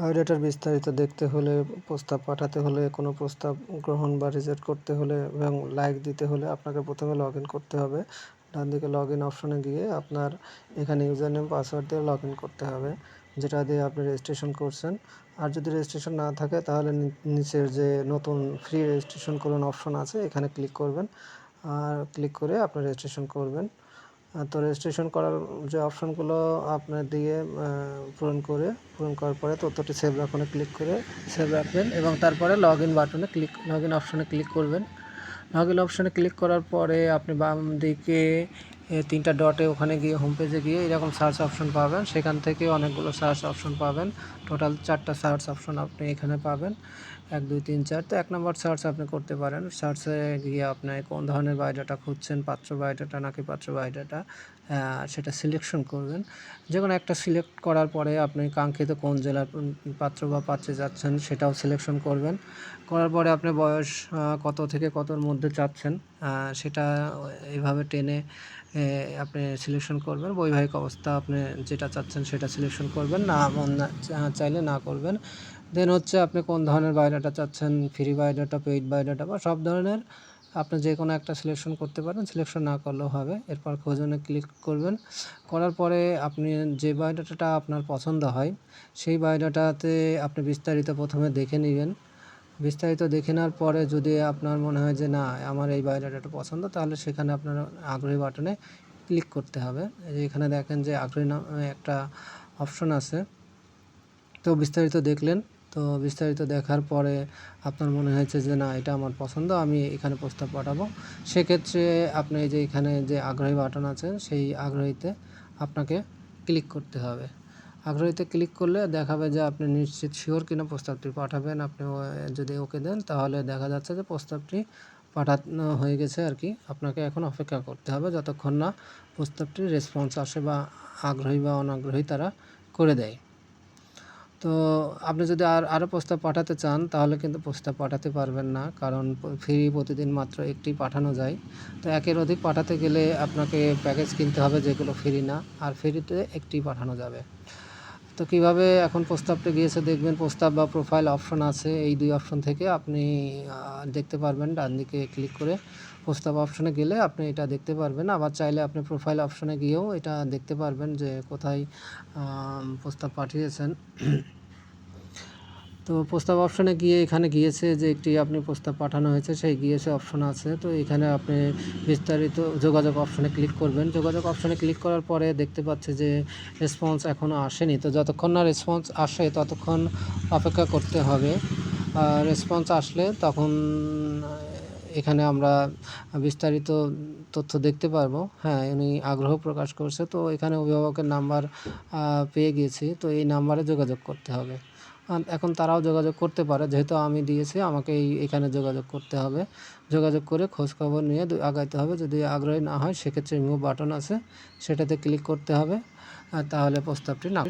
বায়োডাটার বিস্তারিত দেখতে হলে, প্রস্তাব পাঠাতে হলে, কোনো প্রস্তাব গ্রহণ বা রিজেক্ট করতে হলে এবং লাইক দিতে হলে আপনাকে প্রথমে লগ ইন করতে হবে। ডান দিকে লগ ইন অপশনে গিয়ে আপনার এখানে ইউজার নেম পাসওয়ার্ড দিয়ে লগ ইন করতে হবে, যেটা দিয়ে আপনি রেজিস্ট্রেশন করছেন। আর যদি রেজিস্ট্রেশন না থাকে, তাহলে নিচের যে নতুন ফ্রি রেজিস্ট্রেশন করুন অপশন আছে, এখানে ক্লিক করবেন। আর ক্লিক করে আপনি রেজিস্ট্রেশন করবেন। তো রেজিস্ট্রেশন করার যে অপশনগুলো আপনার দিয়ে পূরণ করে, পূরণ করার পরে তথ্যটি সেভ রাখনে ক্লিক করে সেভ রাখবেন এবং তারপরে লগ ইন বাটনে ক্লিক লগ ইন অপশনে ক্লিক করবেন। লগ ইন অপশনে ক্লিক করার পরে আপনি বাম দিকে তিনটা ডটে ওখানে গিয়ে হোম পেজে গিয়ে এরকম সার্চ অপশন পাবেন। সেখান থেকে অনেকগুলো সার্চ অপশন পাবেন। টোটাল চারটা সার্চ অপশন আপনি এখানে পাবেন। এক, দুই, তিন, চার। তো এক নম্বর সার্চ আপনি করতে পারেন। সার্চে গিয়ে আপনি কোন ধরনের বায়োডাটা খুঁজছেন, পাত্র বায়োডাটা নাকি পাত্র বায়োডাটা সেটা সিলেকশন করবেন। যে কোনো একটা সিলেক্ট করার পরে আপনি কাঙ্ক্ষিত কোন জেলার পাত্র বা পাত্রে যাচ্ছেন, সেটাও সিলেকশন করবেন। করার পরে আপনি বয়স কত থেকে কতর মধ্যে চাচ্ছেন সেটা এইভাবে টেনে আপনি সিলেকশন করবেন। বৈবাহিক অবস্থা আপনি যেটা চাচ্ছেন সেটা সিলেকশন করবেন। না চাইলে না করবেন। দেন হচ্ছে আপনি কোন ধরনের বায়োডাটা চাচ্ছেন? ফ্রি বায়োডাটা পেইড বায়োডাটা বা সব ধরনের আপনি যে কোনো একটা সিলেকশন করতে পারেন। সিলেকশন না করলেও হবে। এরপর খোঁজনে ক্লিক করবেন। করার পরে আপনি যে বায়োডাটাটা আপনার পছন্দ হয়, সেই বায়োডাটাতে আপনি বিস্তারিত প্রথমে দেখে নেবেন। বিস্তারিত দেখে নেওয়ার পরে যদি আপনার মনে হয় যে, না, আমার এই বায়োডাটাটা পছন্দ, তাহলে সেখানে আপনার আগ্রহী বাটনে ক্লিক করতে হবে। এখানে দেখেন যে আগ্রহী একটা অপশন আছে। তো বিস্তারিত দেখলেন। তো বিস্তারিত দেখার পরে আপনার মনে হয়েছে যে, না, এটা আমার পছন্দ, আমি এখানে প্রস্তাব পাঠাবো। সেক্ষেত্রে আপনি যে এখানে যে আগ্রহী বাটন আছে, সেই আগ্রহীতে আপনাকে ক্লিক করতে হবে। আগ্রহীতে ক্লিক করলে দেখাবে যে আপনি নিশ্চিত শিওর কিনা প্রস্তাবটি পাঠাবেন। আপনি যদি ওকে দেন, তাহলে দেখা যাচ্ছে যে প্রস্তাবটি পাঠানো হয়ে গেছে আর কি। আপনাকে এখন অপেক্ষা করতে হবে যতক্ষণ না প্রস্তাবটির রেসপন্স আসে বা আগ্রহী বা অনাগ্রহী তারা করে দেয়। তো আপনি যদি আর আরও প্রস্তাব পাঠাতে চান, তাহলে কিন্তু প্রস্তাব পাঠাতে পারবেন না, কারণ ফ্রি প্রতিদিন মাত্র একটি পাঠানো যায়। তো একের অধিক পাঠাতে গেলে আপনাকে প্যাকেজ কিনতে হবে যেগুলো ফ্রি না, আর ফ্রিতে একটি পাঠানো যাবে। তো কীভাবে এখন প্রস্তাবটা গিয়েছে দেখবেন, প্রস্তাব বা প্রোফাইল অপশন আছে, এই দুই অপশন থেকে আপনি দেখতে পারবেন। ডান দিকে ক্লিক করে প্রস্তাব অপশনে গেলে আপনি এটা দেখতে পারবেন। আবার চাইলে আপনি প্রোফাইল অপশনে গিয়েও এটা দেখতে পারবেন যে কোথায় প্রস্তাব পাঠিয়েছেন। তো প্রস্তাব অপশনে গিয়ে এখানে গিয়েছে যে একটি আপনি প্রস্তাব পাঠানো হয়েছে, সেই গিয়েছে অপশন আছে। তো এখানে আপনি বিস্তারিত যোগাযোগ অপশনে ক্লিক করবেন। যোগাযোগ অপশনে ক্লিক করার পরে দেখতে পাচ্ছে যে রেসপন্স এখনও আসেনি। তো যতক্ষণ না রেসপন্স আসে, ততক্ষণ অপেক্ষা করতে হবে। রেসপন্স আসলে তখন এখানে আমরা বিস্তারিত তথ্য দেখতে পারব। হ্যাঁ উনি আগ্রহ প্রকাশ করছে। তো এখানে অভিভাবকের নাম্বার পেয়ে গিয়েছি। তো এই নাম্বারে যোগাযোগ করতে হবে। এখন তারাও যোগাযোগ করতে পারে। যেহেতু আমি দিয়েছি, আমাকে এই, এখানে যোগাযোগ করতে হবে। যোগাযোগ করে খোঁজখবর নিয়ে আগাইতে হবে। যদি আগ্রহী না হয়, সেক্ষেত্রে রিমুভ বাটন আছে। সেটাতে ক্লিক করতে হবে। তাহলে প্রস্তাবটি না